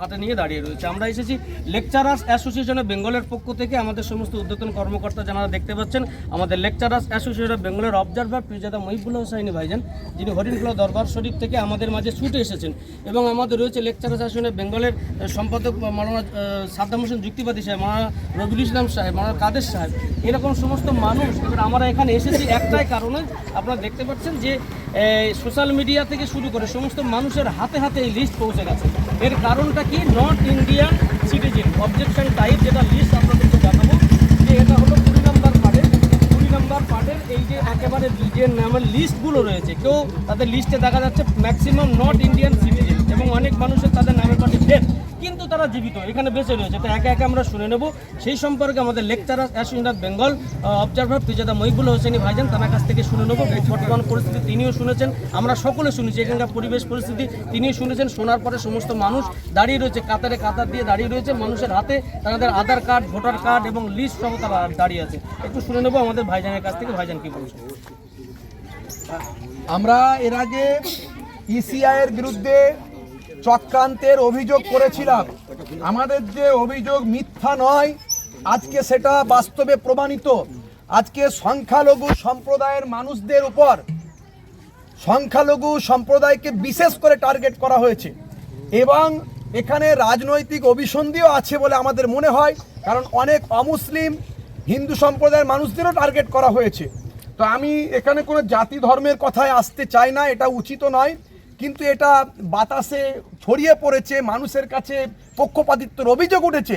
হাতে নিয়ে দাঁড়িয়ে রয়েছে। আমরা এসেছি লেকচারার্স অ্যাসোসিয়েশন অফ বেঙ্গলের পক্ষ থেকে। আমাদের সমস্ত উদ্যোতন কর্মকর্তা যারা দেখতে পাচ্ছেন আমাদের লেকচারার্স অ্যাসোসিয়েশন অফ বেঙ্গলের অবজারভার পিরজাদা মহিবুল্লাহ হোসাইনি ভাইজান যিনি হরিণখোলা দরবার শরীফ থেকে আমাদের মাঝে ছুটে এসেছেন এবং আমাদের রয়েছে লেকচারার্স অ্যাসোসিয়েশন অফ বেঙ্গলের সম্পাদক মাওলানা আহ, সাদ্দাম হোসেন যুক্তিবাদী সাহেব মাওলানা রবিউল ইসলাম সাহেব মাওলানা কাদের সাহেব এরকম সমস্ত মানুষ এবার আমরা এখানে এসেছি একটাই কারণে। আপনারা দেখতে পাচ্ছেন যে সোশ্যাল মিডিয়া থেকে শুরু করে সমস্ত মানুষের হাতে হাতে এই লিস্ট পৌঁছে গেছে। এর কারণটা কি? North Indian citizen objection type যেটা লিস্ট আপনাদেরকে দেখাবো, যে এটা হলো কুড়ি নম্বর পার্টের কুড়ি নম্বর পার্টের এই যে একেবারে যে নামের লিস্টগুলো রয়েছে, কেউ তাদের লিস্টে দেখা যাচ্ছে ম্যাক্সিমাম নর্থ ইন্ডিয়ান সিটিজেন এবং অনেক মানুষের তাদের নামের পার্টি ডেথ কিন্তু তারা জীবিত, এখানে বেঁচে রয়েছে। তো একে একে আমরা শুনে নেব। সেই সম্পর্কে আমাদের lecturer association of Bengal observer Pirzada Mohibul Hossaini ভাইজান তার কাছ থেকে শুনে নেব। বর্তমান পরিস্থিতি তিনিও শুনেছেন, আমরা সকলে শুনেছি, এখানকার পরিবেশ পরিস্থিতি তিনিও শুনেছেন। শোনার পরে সমস্ত মানুষ দাঁড়িয়ে রয়েছে, কাতারে কাতার দিয়ে দাঁড়িয়ে রয়েছে। মানুষের হাতে তাদের আধার কার্ড, ভোটার কার্ড এবং লিস্ট সহ তারা দাঁড়িয়ে আছে। একটু শুনে নেব আমাদের ভাইজানের কাছ থেকে। ভাইজান, কি বলছেন? আমরা এর আগে ইসিআইয়ের বিরুদ্ধে চক্রান্তের অভিযোগ করেছিলাম। আমাদের যে অভিযোগ মিথ্যা নয়, আজকে সেটা বাস্তবে প্রমাণিত। আজকে সংখ্যালঘু সম্প্রদায়ের মানুষদের উপর সংখ্যালঘু সম্প্রদায়কে বিশেষ করে টার্গেট করা হয়েছে। এবং এখানে রাজনৈতিক অভিসন্ধিও আছে বলে আমাদের মনে হয়, কারণ অনেক অমুসলিম হিন্দু সম্প্রদায়ের মানুষদেরও টার্গেট করা হয়েছে। তো আমি এখানে কোনো জাতি ধর্মের কথায় আসতে চাই না, এটা উচিত নয়। কিন্তু এটা বাতাসে ছড়িয়ে পড়েছে, মানুষের কাছে পক্ষপাতিত্বের অভিযোগ উঠেছে।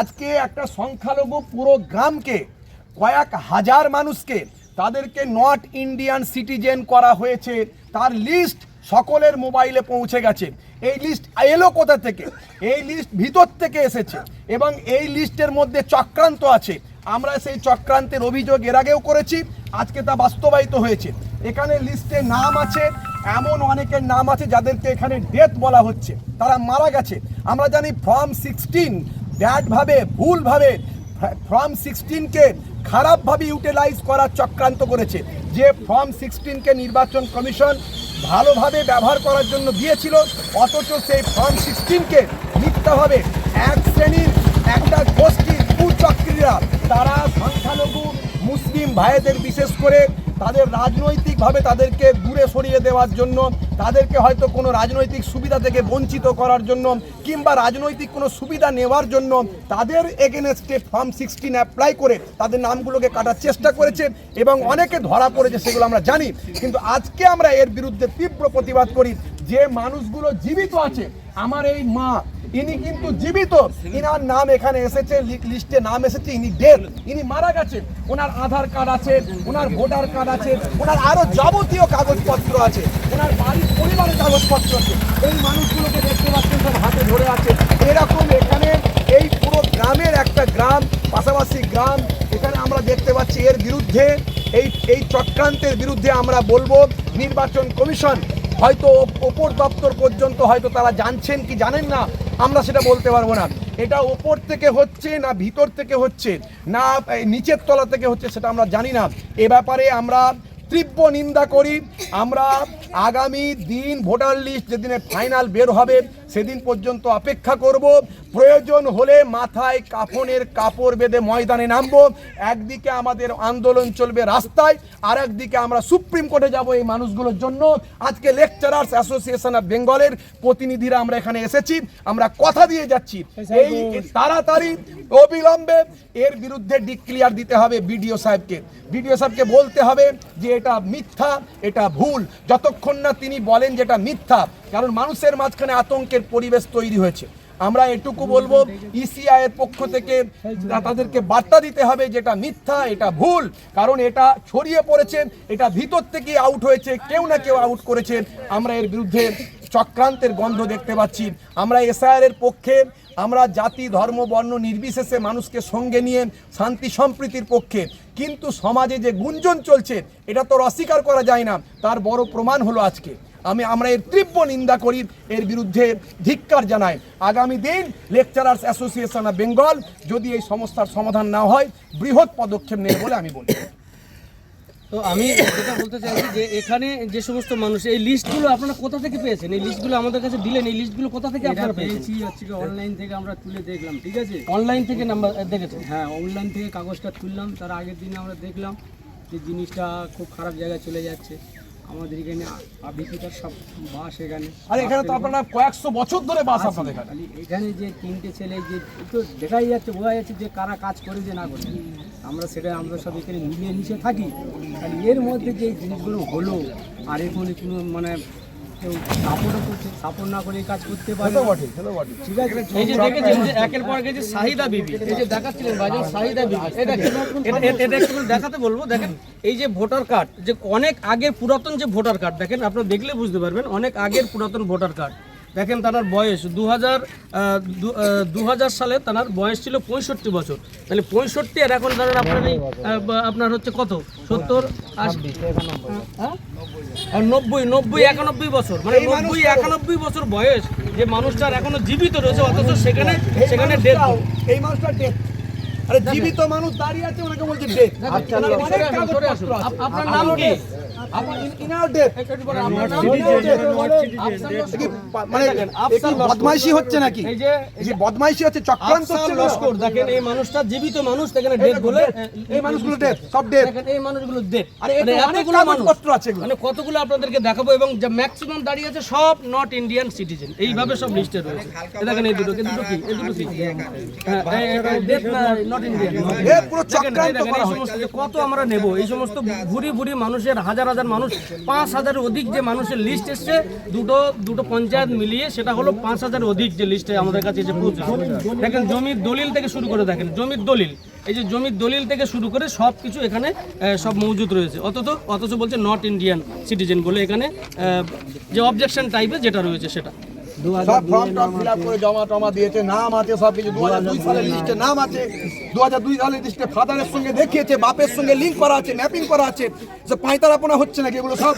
আজকে একটা সংখ্যালঘু পুরো গ্রামকে, কয়েক হাজার মানুষকে তাদেরকে নট ইন্ডিয়ান সিটিজেন করা হয়েছে। তার লিস্ট সকলের মোবাইলে পৌঁছে গেছে। এই লিস্ট এলো কোথা থেকে? এই লিস্ট ভিতর থেকে এসেছে এবং এই লিস্টের মধ্যে চক্রান্ত আছে। আমরা সেই চক্রান্তের অভিযোগ এর আগেও করেছি, আজকে তা বাস্তবায়িত হয়েছে। এখানে লিস্টে নাম আছে এমন অনেকের নাম আছে যাদেরকে এখানে ডেথ বলা হচ্ছে। তারা মারা গেছে। আমরা জানি ফর্ম সিক্সটিন ব্যাডভাবে ভুলভাবে ফর্ম সিক্সটিনকে খারাপভাবে ইউটিলাইজ করার চক্রান্ত করেছে। যে ফর্ম সিক্সটিনকে নির্বাচন কমিশন ভালোভাবে ব্যবহার করার জন্য দিয়েছিল, অথচ সেই ফর্ম সিক্সটিনকে মিথ্যাভাবে এক শ্রেণির একটা গোষ্ঠীর কুচক্রীরা, তারা সংখ্যালঘু, মুসলিম ভাইদের বিশেষ করে তাদের রাজনৈতিকভাবে তাদেরকে দূরে সরিয়ে দেওয়ার জন্য, তাদেরকে হয়তো কোনো রাজনৈতিক সুবিধা থেকে বঞ্চিত করার জন্য কিংবা রাজনৈতিক কোনো সুবিধা নেওয়ার জন্য তাদের এগেনস্টে ফর্ম সিক্সটিন অ্যাপ্লাই করে তাদের নামগুলোকে কাটার চেষ্টা করেছে এবং অনেকে ধরা পড়েছে সেগুলো আমরা জানি। কিন্তু আজকে আমরা এর বিরুদ্ধে তীব্র প্রতিবাদ করি যে মানুষগুলো জীবিত আছে। আমার এই মা ইনি কিন্তু জীবিত। ইনার নাম এখানে এসেছে লিস্টে নাম এসেছে, ইনি ডেথ ইনি মারা গেছেন ওনার আধার কার্ড আছে, ওনার ভোটার কার্ড আছে, ওনার আরও যাবতীয় কাগজপত্র আছে, ওনার বাড়ির পরিবারের কাগজপত্র আছে। এই মানুষগুলোকে দেখতে পাচ্ছেন, সব হাতে ধরে আছে। এরকম এখানে এই পুরো গ্রামের একটা গ্রাম, পাশাপাশি গ্রাম, এখানে আমরা দেখতে পাচ্ছি এর বিরুদ্ধে, এই এই চক্রান্তের বিরুদ্ধে আমরা বলব, নির্বাচন কমিশন হয়তো ওপ- ওপর দপ্তর পর্যন্ত হয়তো তারা জানছেন কি জানেন না আমরা সেটা বলতে পারব না। এটা ওপর থেকে হচ্ছে না ভিতর থেকে হচ্ছে, না নিচের তলা থেকে হচ্ছে সেটা আমরা জানি না। এ ব্যাপারে আমরা তীব্র নিন্দা করি। আমরা আগামী দিন ভোটার লিস্ট যেদিনে ফাইনাল বের হবে সেদিন পর্যন্ত অপেক্ষা করব। প্রয়োজন হলে মাথায় কাফনের কাপড় বেঁধে ময়দানে নামবো। একদিকে আমাদের আন্দোলন চলবে রাস্তায় আর একদিকে আমরা সুপ্রিম কোর্টে যাব এই মানুষগুলোর জন্য। আজকে লেকচারার্স অ্যাসোসিয়েশন অফ বেঙ্গলের প্রতিনিধিরা আমরা এখানে এসেছি। আমরা কথা দিয়ে যাচ্ছি। এই তাড়াতাড়ি অবিলম্বে এর বিরুদ্ধে ডিক্লিয়ার দিতে হবে বিডিও সাহেবকে। বিডিও সাহেবকে বলতে হবে যে এটা মিথ্যা এটা ভুল। যতক্ষণ না তিনি বলেন যেটা মিথ্যা কারণ মানুষের মাঝখানে আতঙ্কের পরিবেশ তৈরি হয়েছে। আমরা এটুকু বলব ইসিআই এর পক্ষ থেকে তাদেরকে বার্তা দিতে হবে যেটা মিথ্যা, এটা ভুল, কারণ এটা ছড়িয়ে পড়েছে, এটা ভিতর থেকে আউট হয়েছে, কেউ না কেউ আউট করেছে। আমরা এর বিরুদ্ধে চক্রান্তের গন্ধ দেখতে পাচ্ছি। আমরা এসআইআর এর পক্ষে, আমরা জাতি, ধর্ম, বর্ণ নির্বিশেষে মানুষকে সঙ্গে নিয়ে শান্তি সম্প্রীতির পক্ষে। কিন্তু সমাজে যে গুঞ্জন চলছে, এটা তো অস্বীকার করা যায় না। তার বড় প্রমাণ হলো আজকে। আমি আমরা এর তীব্র নিন্দা করি এর বিরুদ্ধে ধিক্কার জানাই। আগামী দিন লেকচারার্স অ্যাসোসিয়েশন অফ বেঙ্গল যদি এই সমস্যার সমাধান না হয় বৃহৎ পদক্ষেপ নেবে বলে আমি বলি। তো আমি যেটা বলতে চাইছি যে এখানে যে সমস্ত মানুষ এই লিস্টগুলো আপনারা কোথা থেকে পেয়েছেন? এই লিস্টগুলো আমাদের কাছে দিলেন এই লিস্টগুলো কোথা থেকে আপনারা পেয়েছি হচ্ছে কি অনলাইন থেকে আমরা তুলে দেখলাম ঠিক আছে? অনলাইন থেকে নাম্বার দেখেছেন? হ্যাঁ অনলাইন থেকে কাগজটা তুললাম তার আগের দিনে আমরা দেখলাম যে জিনিসটা খুব খারাপ জায়গায় চলে যাচ্ছে। আমাদের এখানে আবিষ্কার সব বাস এখানে। আর এখানে তো আপনারা কয়েকশো বছর ধরে বাস আপনাদের এখানে। এখানে যে তিনটে ছেলে যে তো দেখাই যাচ্ছে বোঝা যাচ্ছে যে কারা কাজ করে যে না করে। আমরা সেটা আমরা সব এখানে মিলিয়ে মিশে থাকি। আর এর মধ্যে যে জিনিসগুলো হলো আর এখানে কোনো মানে কেউ সাপোর্টও করছে সাপোর্ট না করে এই কাজ করতে পারে ঠিক আছে? এই যে দেখেছেন যে একের পর যে শাহিদা বিবি এই যে দেখাচ্ছিলেন ভাইজান শাহিদা বিবি এটা কি? এটা- এটা- এটা একটু দেখাতে বলব দেখেন এই যে ভোটার কার্ড যে অনেক আগের পুরাতন যে ভোটার কার্ড দেখেন আপনারা দেখলে বুঝতে পারবেন অনেক আগের পুরাতন ভোটার কার্ড। দেখেন তার বয়স দু হাজার দু হাজার সালে তার বয়স ছিল পঁয়ষট্টি বছর। তাহলে পঁয়ষট্টি আর এখন তার আপনার আপনার হচ্ছে কত? সত্তর আশি হ্যাঁ? আর নব্বই নব্বই একানব্বই বছর। মানে নব্বই একানব্বই বছর বয়স যে মানুষটার এখনও জীবিত রয়েছে অথচ সেখানে সেখানে ডেথ এই মানুষটা ডেথ আরে জীবিত মানুষ দাঁড়িয়ে আছে ওনাকে বলছে ডেথ আপনার নাম কি? ইনার ডেথ আপনার নাম কি? মানে বদমাইশি হচ্ছে নাকি? যে বদমাইশি হচ্ছে চক্রান্ত হচ্ছে লস্কর দেখেন এই মানুষটা জীবিত মানুষ সেখানে ডেথ বলে এই মানুষগুলো ডেথ সব ডেথ দেখেন এই মানুষগুলো ডেথ আরে এতে অনেক আছে মানে কতগুলো আপনাদেরকে দেখাবো এবং যে ম্যাক্সিমাম দাঁড়িয়ে আছে সব নট ইন্ডিয়ান সিটিজেন এইভাবে সব লিস্টে রয়েছে। দেখেন এই দুটো দুটো কি? এই দুটো কি? হ্যাঁ ডেথ না নট ইন্ডিয়ান এ পুরো চক্রান্ত করা এই সমস্ত যে কত আমরা নেব এই সমস্ত ভুরি ভুরি মানুষের হাজার হাজার মানুষ, পাঁচ হাজারের অধিক যে মানুষের লিস্ট এসছে, দুটো দুটো পঞ্চায়েত মিলিয়ে সেটা হলো পাঁচ হাজার অধিক যে লিস্টে আমাদের কাছে যে পৌঁছে দেখেন, জমির দলিল থেকে শুরু করে, দেখেন, জমির দলিল। এই যে জমির দলিল থেকে শুরু করে সব কিছু এখানে সব মজুদ রয়েছে। অথচ অথচ বলছে নট ইন্ডিয়ান সিটিজেন বলে এখানে যে অবজেকশন টাইপের যেটা রয়েছে সেটা। সব ফর্ম টর্ম ফিল করে জমা টমা দিয়েছে নাম আছে সব কিছু। দু হাজার দুই সালের লিস্টে নাম আছে। দু হাজার দুই সালের লিস্টে ফাদারের সঙ্গে দেখিয়েছে বাপের সঙ্গে লিঙ্ক করা আছে ম্যাপিং করা আছে। সব পাঁয়তারাপনা হচ্ছে নাকি এগুলো সব?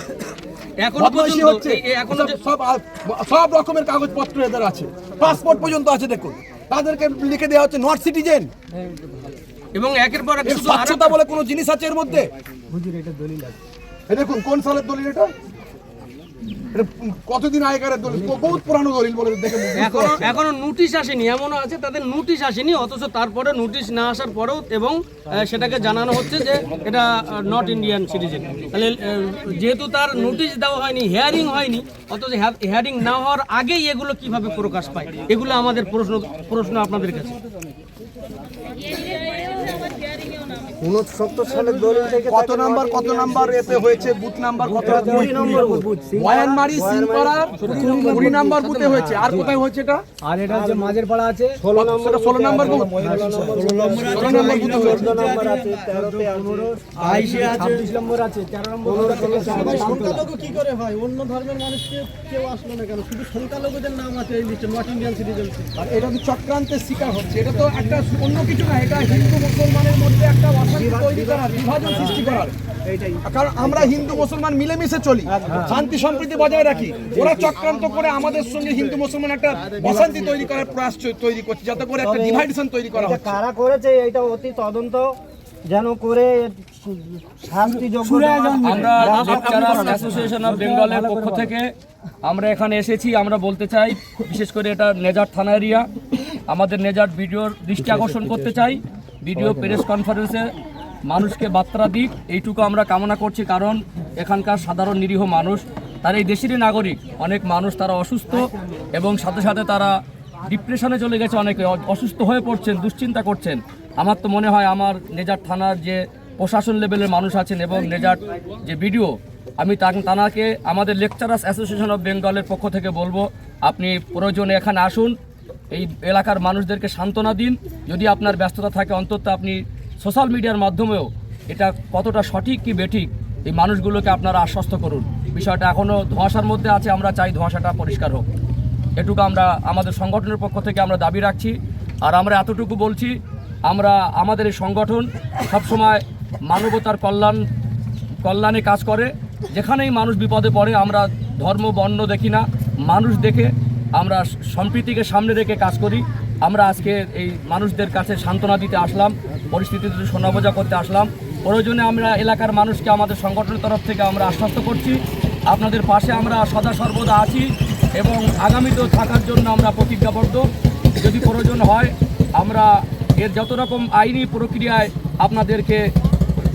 এখনও বদমাইশি পর্যন্ত হচ্ছে। এই- এই এখনও যে সব সব সব রকমের কাগজপত্র এদের আছে। পাসপোর্ট পর্যন্ত আছে দেখুন। তাদেরকে লিখে দেওয়া হচ্ছে নট সিটিজেন এবং একের পর এক স্বচ্ছতা বলে কোনো জিনিস আছে এর মধ্যে? হুজুর এটা দলিল আছে। এ দেখুন কোন সালের দলিল এটা? কতদিন আগেকার দলিল? বহুত পুরানো দলিল বলে দেখে এখনও এখনও নোটিশ আসেনি এমনও আছে তাদের নোটিশ আসেনি অথচ তারপরে নোটিশ না আসার পরেও এবং সেটাকে জানানো হচ্ছে যে এটা নট ইন্ডিয়ান সিটিজেন তাহলে যেহেতু তার নোটিশ দেওয়া হয়নি হিয়ারিং হয়নি অথচ হিয়ারিং না হওয়ার আগেই এগুলো কীভাবে প্রকাশ পায়? এগুলো আমাদের প্রশ্ন প্রশ্ন আপনাদের কাছে। কত নাম্বার কত নাম্বার এতে হয়েছে? বুথ নাম্বার কত কুড়ি নম্বর বুথ কুড়ি নাম্বার বুথে হয়েছে? আর কোথায় হয়েছে এটা? আর এটা হচ্ছে মাঝের পাড়া আছে। ষোলো নম্বর ষোলো নাম্বার বুথ। ষোলো নম্বর বুথে বাইশে আছে ছাব্বিশ নম্বর আছে তেরো নম্বর সংখ্যালঘু কি করে হয়? অন্য ধর্মের মানুষকে কেউ আসলো না কেন? শুধু সংখ্যালঘুদের নাম আছে এই লিস্টে নট ইন্ডিয়ান সিটিজেন আর এটা তো চক্রান্তের শিকার হচ্ছে। এটা তো একটা অন্য কিছু না এটা হিন্দু মুসলমানের মধ্যে একটা অশান্তি তৈরি করার বিভাজন সৃষ্টি করার। কারণ আমরা হিন্দু মুসলমান মিলেমিশে চলি। শান্তি সম্প্রীতি বজায় রাখি। ওরা চক্রান্ত করে আমাদের সঙ্গে হিন্দু মুসলমান একটা অশান্তি তৈরি করার প্রয়াস তৈরি করছে যাতে করে একটা ডিভাইডেশন তৈরি করা হচ্ছে। কারা করেছে এটা অতি তদন্ত যেন করে আমরা অ্যাসোসিয়েশন অফ বেঙ্গলের পক্ষ থেকে আমরা এখানে এসেছি। আমরা বলতে চাই বিশেষ করে এটা নেজার থানা এরিয়া আমাদের নেজার ভিডিওর দৃষ্টি আকর্ষণ করতে চাই। ভিডিও প্রেস কনফারেন্সে মানুষকে বার্তা দিক এইটুকু আমরা কামনা করছি কারণ এখানকার সাধারণ নিরীহ মানুষ তার এই দেশেরই নাগরিক। অনেক মানুষ তারা অসুস্থ এবং সাথে সাথে তারা ডিপ্রেশনে চলে গেছে অনেকে অসুস্থ হয়ে পড়ছেন দুশ্চিন্তা করছেন। আমার তো মনে হয় আমার নেজার থানার যে প্রশাসন লেভেলের মানুষ আছেন এবং নেজার যে ভিডিও আমি তা- তানাকে আমাদের লেকচারার্স অ্যাসোসিয়েশন অফ বেঙ্গলের পক্ষ থেকে বলব আপনি প্রয়োজনে এখানে আসুন এই এলাকার মানুষদেরকে সান্ত্বনা দিন। যদি আপনার ব্যস্ততা থাকে, অন্তত আপনি সোশ্যাল মিডিয়ার মাধ্যমেও এটা কতটা সঠিক কি বেঠিক, এই মানুষগুলোকে আপনারা আশ্বস্ত করুন। বিষয়টা এখনও ধোঁয়াশার মধ্যে আছে, আমরা চাই ধোঁয়াশাটা পরিষ্কার হোক। এটুকু আমরা আমাদের সংগঠনের পক্ষ থেকে আমরা দাবি রাখছি। আর আমরা এতটুকু বলছি, আমরা আমাদের এই সংগঠন সবসময় মানবতার কল্যাণ, কল্যাণে কাজ করে। যেখানেই মানুষ বিপদে পড়ে, আমরা ধর্ম, বর্ণ দেখি না। মানুষ দেখে আমরা সম্প্রীতিকে সামনে রেখে কাজ করি। আমরা আজকে এই মানুষদের কাছে সান্ত্বনা দিতে আসলাম পরিস্থিতিতে শোনা বোঝা করতে আসলাম, প্রয়োজনে আমরা এলাকার মানুষকে আমাদের সংগঠনের তরফ থেকে আমরা আশ্বস্ত করছি। আপনাদের পাশে আমরা সদা সর্বদা আছি এবং আগামীতেও থাকার জন্য আমরা প্রতিজ্ঞাবদ্ধ। যদি প্রয়োজন হয়, আমরা এর যত রকম আইনি প্রক্রিয়ায় আপনাদেরকে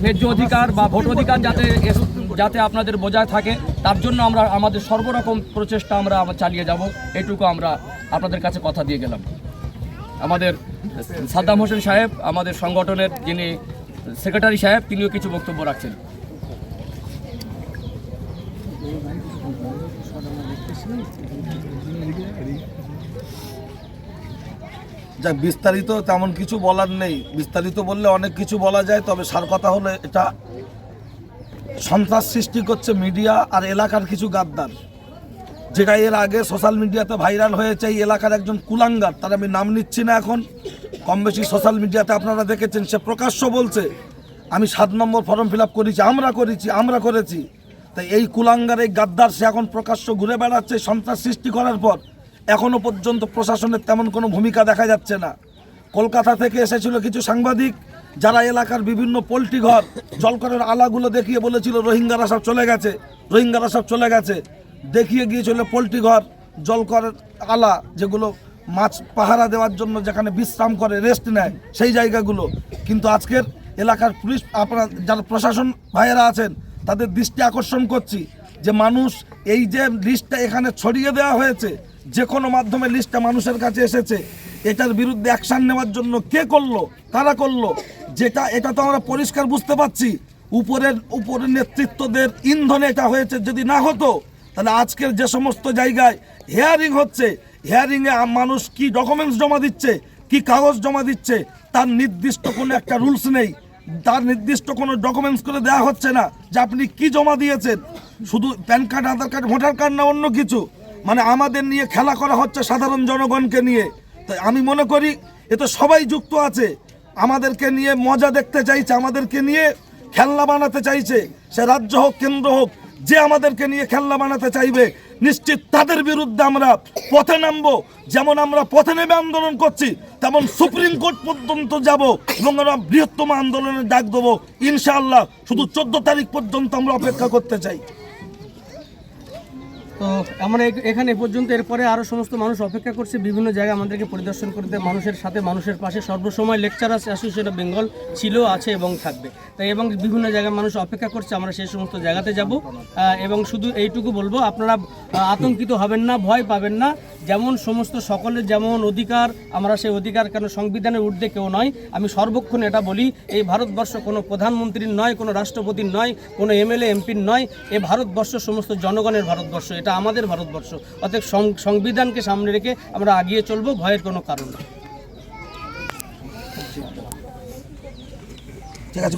ন্যায্য অধিকার বা ভোট অধিকার যাতে যাতে আপনাদের বজায় থাকে, তার জন্য আমরা আমাদের সর্বরকম প্রচেষ্টা আমরা চালিয়ে যাব। এটুকু আমরা আপনাদের কাছে কথা দিয়ে গেলাম। আমাদের সাদ্দাম হোসেন সাহেব, আমাদের সংগঠনের যিনি সেক্রেটারি সাহেব, তিনিও কিছু বক্তব্য রাখছেন। যা বিস্তারিত তেমন কিছু বলার নেই। বিস্তারিত বললে অনেক কিছু বলা যায়, তবে সার কথা হলো এটা সন্ত্রাস সৃষ্টি করছে মিডিয়া আর এলাকার কিছু গাদ্দার। যেটা এর আগে সোশ্যাল মিডিয়াতে ভাইরাল হয়েছে, এই এলাকার একজন কুলাঙ্গার, তার আমি নাম নিচ্ছি না এখন। কম বেশি সোশ্যাল মিডিয়াতে আপনারা দেখেছেন, সে প্রকাশ্য বলছে, আমি সাত নম্বর ফর্ম ফিল করেছি, আমরা করেছি আমরা করেছি। তাই এই কুলাঙ্গার, এই গাদ্দার, সে এখন প্রকাশ্য ঘুরে বেড়াচ্ছে সন্ত্রাস সৃষ্টি করার পর। এখনও পর্যন্ত প্রশাসনের তেমন কোনো ভূমিকা দেখা যাচ্ছে না। কলকাতা থেকে এসেছিল কিছু সাংবাদিক যারা এলাকার বিভিন্ন পোলট্রি ঘর, জলকরের আলাগুলো দেখিয়ে বলেছিল, রোহিঙ্গারা সব চলে গেছে, রোহিঙ্গারা সব চলে গেছে। দেখিয়ে গিয়েছিল পোলট্রি ঘর, জলকরের আলা, যেগুলো মাছ পাহারা দেওয়ার জন্য যেখানে বিশ্রাম করে রেস্ট নেয়, সেই জায়গাগুলো। কিন্তু আজকের এলাকার পুলিশ, আপনার যারা প্রশাসন ভাইয়েরা আছেন, তাদের দৃষ্টি আকর্ষণ করছি যে মানুষ এই যে লিস্টটা এখানে ছড়িয়ে দেওয়া হয়েছে যে কোনো মাধ্যমে লিস্টটা মানুষের কাছে এসেছে, এটার বিরুদ্ধে অ্যাকশন নেওয়ার জন্য কে করল, কারা করল, যেটা, এটা তো আমরা পরিষ্কার বুঝতে পারছি। উপরের উপরের নেতৃত্বদের ইন্ধনে এটা হয়েছে, যদি না হতো, তাহলে আজকের যে সমস্ত জায়গায় হেয়ারিং হচ্ছে হেয়ারিংয়ে মানুষ কি ডকুমেন্টস জমা দিচ্ছে, কি কাগজ জমা দিচ্ছে, তার নির্দিষ্ট কোনো একটা রুলস নেই। তার নির্দিষ্ট কোনো ডকুমেন্টস করে দেওয়া হচ্ছে না যে আপনি কি জমা দিয়েছেন। শুধু PAN card, Aadhaar card, voter card না অন্য কিছু। মানে আমাদের নিয়ে খেলা করা হচ্ছে সাধারণ জনগণকে নিয়ে। তাই আমি মনে করি, এ তো সবাই যুক্ত আছে। আমাদেরকে নিয়ে মজা দেখতে চাইছে, আমাদেরকে নিয়ে খেলনা বানাতে চাইছে। সে রাজ্য হোক, কেন্দ্র হোক, যে আমাদেরকে নিয়ে খেলনা বানাতে চাইবে, নিশ্চিত তাদের বিরুদ্ধে আমরা পথে নামবো। যেমন আমরা পথে নেমে আন্দোলন করছি, তেমন সুপ্রিম কোর্ট পর্যন্ত যাব এবং আমরা বৃহত্তম আন্দোলনের ডাক দেবো। ইনশাআল্লাহ, শুধু চোদ্দ তারিখ পর্যন্ত আমরা অপেক্ষা করতে চাই। তো আমরা এখানে পর্যন্ত এরপরে আরও সমস্ত মানুষ অপেক্ষা করছে, বিভিন্ন জায়গায় আমাদেরকে পরিদর্শন করতে, মানুষের সাথে, মানুষের পাশে। সর্বসময় লেকচারার্স অ্যাসোসিয়েশন অফ বেঙ্গল ছিল, আছে এবং থাকবে। তাই এবং বিভিন্ন জায়গায় মানুষ অপেক্ষা করছে, আমরা সেই সমস্ত জায়গাতে যাব। এবং শুধু এইটুকু বলব, আপনারা আতঙ্কিত হবেন না, ভয় পাবেন না। যেমন সমস্ত সকলের যেমন অধিকার, আমরা সেই অধিকার কেন সংবিধানের ঊর্ধ্বে কেউ নয়। আমি সর্বক্ষণ এটা বলি, এই ভারতবর্ষ কোনো প্রধানমন্ত্রীর নয়, কোনো রাষ্ট্রপতির নয়, কোনো এমএলএ, এমপির নয়। এ ভারতবর্ষ সমস্ত জনগণের ভারতবর্ষ, এটা আমাদের ভারতবর্ষ। অর্থাৎ সংবিধানকে সামনে রেখে আমরা আগিয়ে চলবো ভয়ের কোনো কারণ ঠিক আছে।